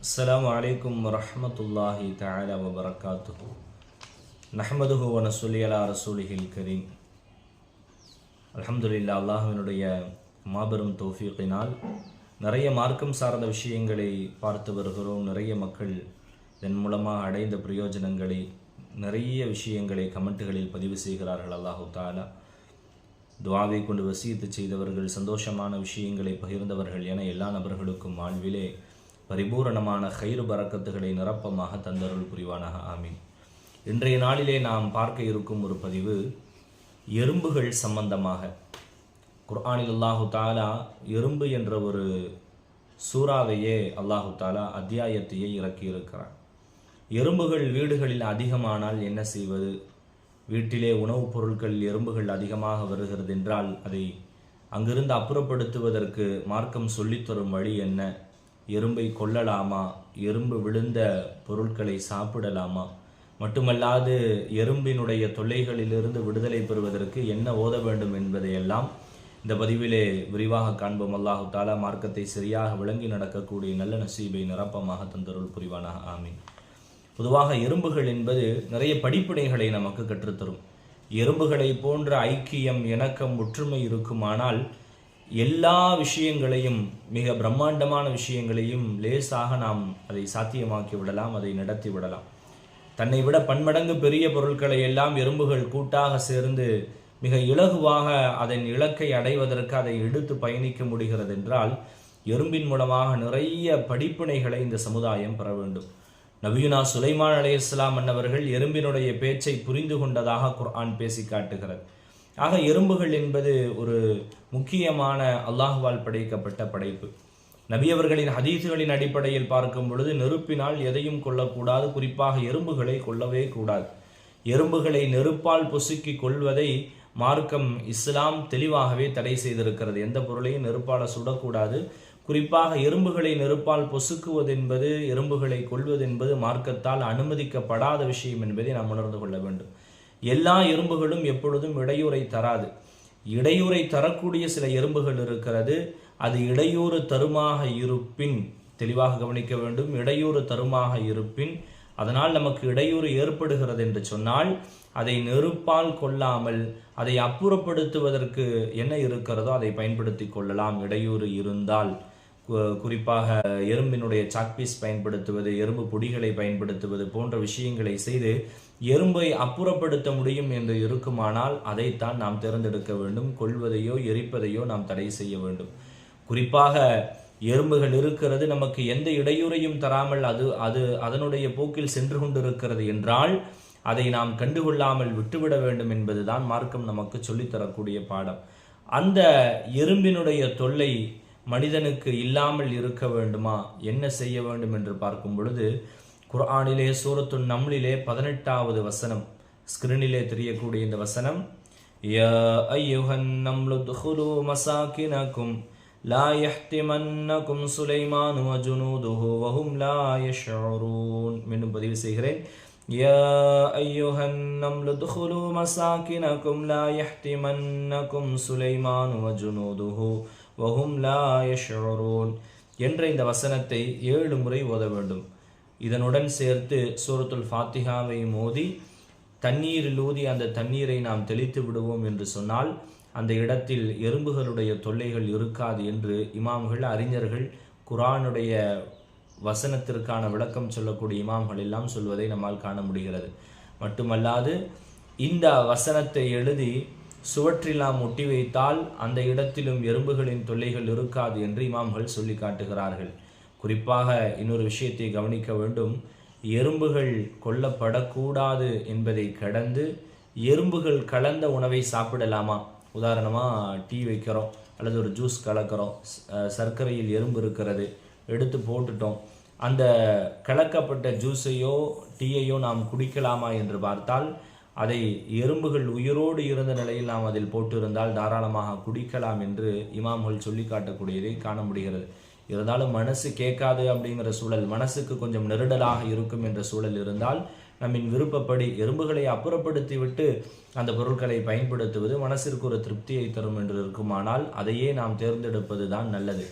السلام عليكم ورحمة الله تعالى وبركاته نحمده ونصلي على رسوله الكريم அல்ஹம்துலில்லா அல்லாஹ்வினுடைய மாபெரும் தௌஃபீக்கினால் நிறைய மார்க்கம் சார்ந்த விஷயங்களை பார்த்து வருகிறோம் நிறைய மக்கள் இதன் மூலமாக அடைந்த பிரயோஜனங்களை நிறைய விஷயங்களை கமெண்ட்டுகளில் பதிவு செய்கிறார்கள் அல்லாஹு தாலா துவாவை கொண்டு வசியத்து செய்தவர்கள் சந்தோஷமான விஷயங்களை பகிர்ந்தவர்கள் என எல்லா நபர்களுக்கும் வாழ்விலே பரிபூரணமான கயிறு பறக்கத்துகளை நிரப்பமாக தந்தருள் புரிவானாக ஆமீன். இன்றைய நாளிலே நாம் பார்க்க இருக்கும் ஒரு பதிவு எறும்புகள் சம்பந்தமாக. குர்ஆனில் அல்லாஹு தாலா எறும்பு என்ற ஒரு சூறாவையே அல்லாஹு தாலா அத்தியாயத்தையே இறக்கியிருக்கிறார் எறும்புகள் வீடுகளில் அதிகமானால் என்ன செய்வது? வீட்டிலே உணவுப் பொருட்கள் எறும்புகள் அதிகமாக வருகிறது என்றால் அதை அங்கிருந்து அப்புறப்படுத்துவதற்கு மார்க்கம் சொல்லித்தரும் வழி என்ன? எறும்பை கொல்லலாமா? எறும்பு விழுந்த பொருட்களை சாப்பிடலாமா? மட்டுமல்லாது எறும்பினுடைய தொல்லைகளிலிருந்து விடுதலை பெறுவதற்கு என்ன ஓத வேண்டும் என்பதையெல்லாம் இந்த பதிவிலே விரிவாக காண்போம். அல்லாஹு தாலா மார்க்கத்தை சரியாக விளங்கி நடக்கக்கூடிய நல்ல நசீபை நிரப்பமாக தந்தருள் புரிவானாக. ஆமீன். பொதுவாக எறும்புகள் என்பது நிறைய படிப்பினைகளை நமக்கு கற்றுத்தரும். எறும்புகளை போன்ற ஐக்கியம் இணக்கம் ஒற்றுமை இருக்குமானால் எல்லா விஷயங்களையும் மிக பிரம்மாண்டமான விஷயங்களையும் லேசாக நாம் அதை சாத்தியமாக்கி விடலாம் அதை நடத்தி விடலாம். தன்னை விட பன்மடங்கு பெரிய பொருட்களை எல்லாம் எறும்புகள் கூட்டாக சேர்ந்து மிக இலகுவாக அதன் இலக்கை அடைவதற்கு அதை எடுத்து பயணிக்க முடிகிறது என்றால் எறும்பின் மூலமாக நிறைய படிப்பினைகளை இந்த சமுதாயம் பெற வேண்டும். நபியுனா சுலைமான் அலே இஸ்லாம் அன்னவர்கள் எறும்பினுடைய பேச்சை புரிந்து கொண்டதாக குர்ஆன் பேசி காட்டுகிறது. ஆக எறும்புகள் என்பது ஒரு முக்கியமான அல்லாஹுவால் படைக்கப்பட்ட படைப்பு. நபியவர்களின் ஹதீசுகளின் அடிப்படையில் பார்க்கும் பொழுது நெருப்பினால் எதையும் கொள்ளக்கூடாது குறிப்பாக எறும்புகளை கொள்ளவே கூடாது. எறும்புகளை நெருப்பால் பொசுக்கி கொள்வதை மார்க்கம் இஸ்லாம் தெளிவாகவே தடை செய்திருக்கிறது. எந்த பொருளையும் நெருப்பால் சுடக்கூடாது. குறிப்பாக எறும்புகளை நெருப்பால் பொசுக்குவது என்பது எறும்புகளை கொள்வது என்பது மார்க்கத்தால் அனுமதிக்கப்படாத விஷயம் என்பதை நாம் உணர்ந்து கொள்ள வேண்டும். எல்லா எறும்புகளும் எப்பொழுதும் இடையூறை தராது. இடையூறை தரக்கூடிய சில எறும்புகள் இருக்கிறது. அது இடையூறு தருமாக இருப்பின் தெளிவாக கவனிக்க வேண்டும் இடையூறு தருமாக இருப்பின் அதனால் நமக்கு இடையூறு ஏற்படுகிறது என்று சொன்னால் அதை நெருப்பால் கொள்ளாமல் அதை அப்புறப்படுத்துவதற்கு என்ன இருக்கிறதோ அதை பயன்படுத்தி கொள்ளலாம். இடையூறு இருந்தால் குறிப்பாக எறும்பினுடைய சாக்பீஸ் பயன்படுத்துவது எறும்பு பொடிகளை பயன்படுத்துவது போன்ற விஷயங்களை செய்து எறும்பை அப்புறப்படுத்த முடியும் என்று இருக்குமானால் அதைத்தான் நாம் தேர்ந்தெடுக்க வேண்டும். கொள்வதையோ எரிப்பதையோ நாம் தடை செய்ய வேண்டும். குறிப்பாக எறும்புகள் இருக்கிறது நமக்கு எந்த இடையூறையும் தராமல் அது அது அதனுடைய போக்கில் சென்று கொண்டிருக்கிறது என்றால் அதை நாம் கண்டுகொள்ளாமல் விட்டுவிட வேண்டும் என்பதுதான் மார்க்கம் நமக்கு சொல்லித்தரக்கூடிய பாடம். அந்த எறும்பினுடைய தொல்லை மனிதனுக்கு இல்லாமல் இருக்க வேண்டுமா என்ன செய்ய வேண்டும் என்று பார்க்கும் பொழுது குர்ஆனிலே சூரத்து நம்லிலே பதினெட்டாவது வசனம் ஸ்கிரீனிலே தெரியக்கூடிய இந்த வசனம் யா ஐயுஹன் நம்லு துஹுலு மசாக்கினக்கும் லா யஹ்திமன்னக்கும் சுலைமானு வஜுனூதுஹு வஹும் லா யஷ்உரூன் மீண்டும் பதிவு செய்கிறேன் يا أيها النمل ادخلوا مساكنكم لا يحتمنكم سليمان وجنوده வஹும் லா என்ற இந்த வசனத்தை ஏழு முறை ஓத வேண்டும். இதனுடன் சேர்த்து சூரத்துல் ஃபாத்திகாவை மோதி தண்ணீரில் ஊதி அந்த தண்ணீரை நாம் தெளித்து விடுவோம் என்று சொன்னால் அந்த இடத்தில் எறும்புகளுடைய தொல்லைகள் இருக்காது என்று இமாம்கள் அறிஞர்கள் குரானுடைய வசனத்திற்கான விளக்கம் சொல்லக்கூடிய இமாம்கள் எல்லாம் சொல்வதை நம்மால் காண முடிகிறது. மட்டுமல்லாது இந்த வசனத்தை எழுதி சுவற்றிலாம் ஒட்டி வைத்தால் அந்த இடத்திலும் எறும்புகளின் தொல்லைகள் இருக்காது என்று இமாம்கள் சொல்லி காட்டுகிறார்கள் குறிப்பாக இன்னொரு விஷயத்தை கவனிக்க வேண்டும். எறும்புகள் கொல்லப்படக்கூடாது என்பதை கடந்து எறும்புகள் கலந்த உணவை சாப்பிடலாமா? உதாரணமாக டீ வைக்கிறோம் அல்லது ஒரு ஜூஸ் கலக்கிறோம் சர்க்கரையில் எறும்பு இருக்கிறது எடுத்து போட்டுட்டோம். அந்த கலக்கப்பட்ட ஜூஸையோ டீயையோ நாம் குடிக்கலாமா என்று பார்த்தால் அதை எறும்புகள் உயிரோடு இருந்த நிலையில் நாம் அதில் போட்டிருந்தால் தாராளமாக குடிக்கலாம் என்று இமாம்கள் சொல்லி காட்டக்கூடியதை காண முடிகிறது. இருந்தாலும் மனசு கேட்காது அப்படிங்கிற சூழல் மனசுக்கு கொஞ்சம் நெருடலாக இருக்கும் என்ற சூழல் இருந்தால் நம்மின் விருப்பப்படி எறும்புகளை அப்புறப்படுத்தி விட்டு அந்த பொருட்களை பயன்படுத்துவது மனசிற்கு ஒரு திருப்தியை தரும் என்று இருக்குமானால் அதையே நாம் தேர்ந்தெடுப்பது தான் நல்லது.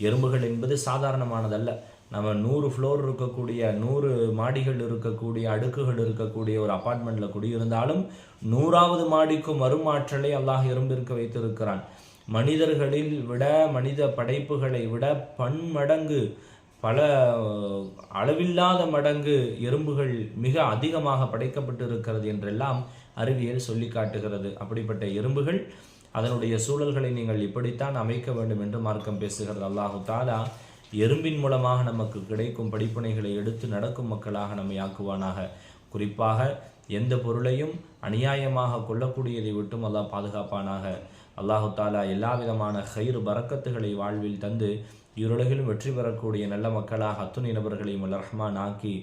எறும்புகள் என்பது சாதாரணமானதல்ல. நம்ம நூறு ஃப்ளோர் இருக்கக்கூடிய நூறு மாடிகள் இருக்கக்கூடிய அடுக்குகள் இருக்கக்கூடிய ஒரு அப்பார்ட்மெண்ட்டில் குடியிருந்தாலும் நூறாவது மாடிக்கும் மறுமாற்றலை அல்லாஹ் இரும்பிருக்க வைத்திருக்கிறான். மனிதர்களில் விட மனித படைப்புகளை விட பன்மடங்கு பல அளவில்லாத மடங்கு எறும்புகள் மிக அதிகமாக படைக்கப்பட்டு இருக்கிறது என்றெல்லாம் அறிவியல் சொல்லி காட்டுகிறது. அப்படிப்பட்ட எறும்புகள் அதனுடைய சூழல்களை நீங்கள் இப்படித்தான் அமைக்க வேண்டும் என்று மார்க்கம் பேசுகிறது. அல்லாஹு தாலா எறும்பின் மூலமாக நமக்கு கிடைக்கும் படிப்பினைகளை எடுத்து நடக்கும் மக்களாக நம்மை ஆக்குவானாக. குறிப்பாக எந்த பொருளையும் அநியாயமாக கொள்ளக்கூடியதை விட்டும் அல்லாஹ் பாதுகாப்பானாக. அல்லாஹு தாலா எல்லா விதமான கயிறு பறக்கத்துகளை வாழ்வில் தந்து இருலகிலும் வெற்றி பெறக்கூடிய நல்ல மக்களாக அத்துணை நபர்களையும் ரஹ்மான் ஆக்கி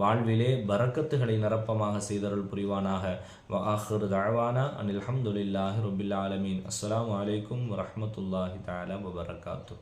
வாழ்விலே பரக்கத்துகளை நிரப்பமாக செய்தருள் புரிவானாக. வாஹரு தாழ்வானா அனில் அஹமதுல்லாஹி ரபில் ஆலமீன். அஸ்லாம் அலைக்கும் வரமத்துல்லாஹி தாலா வபரகாத்து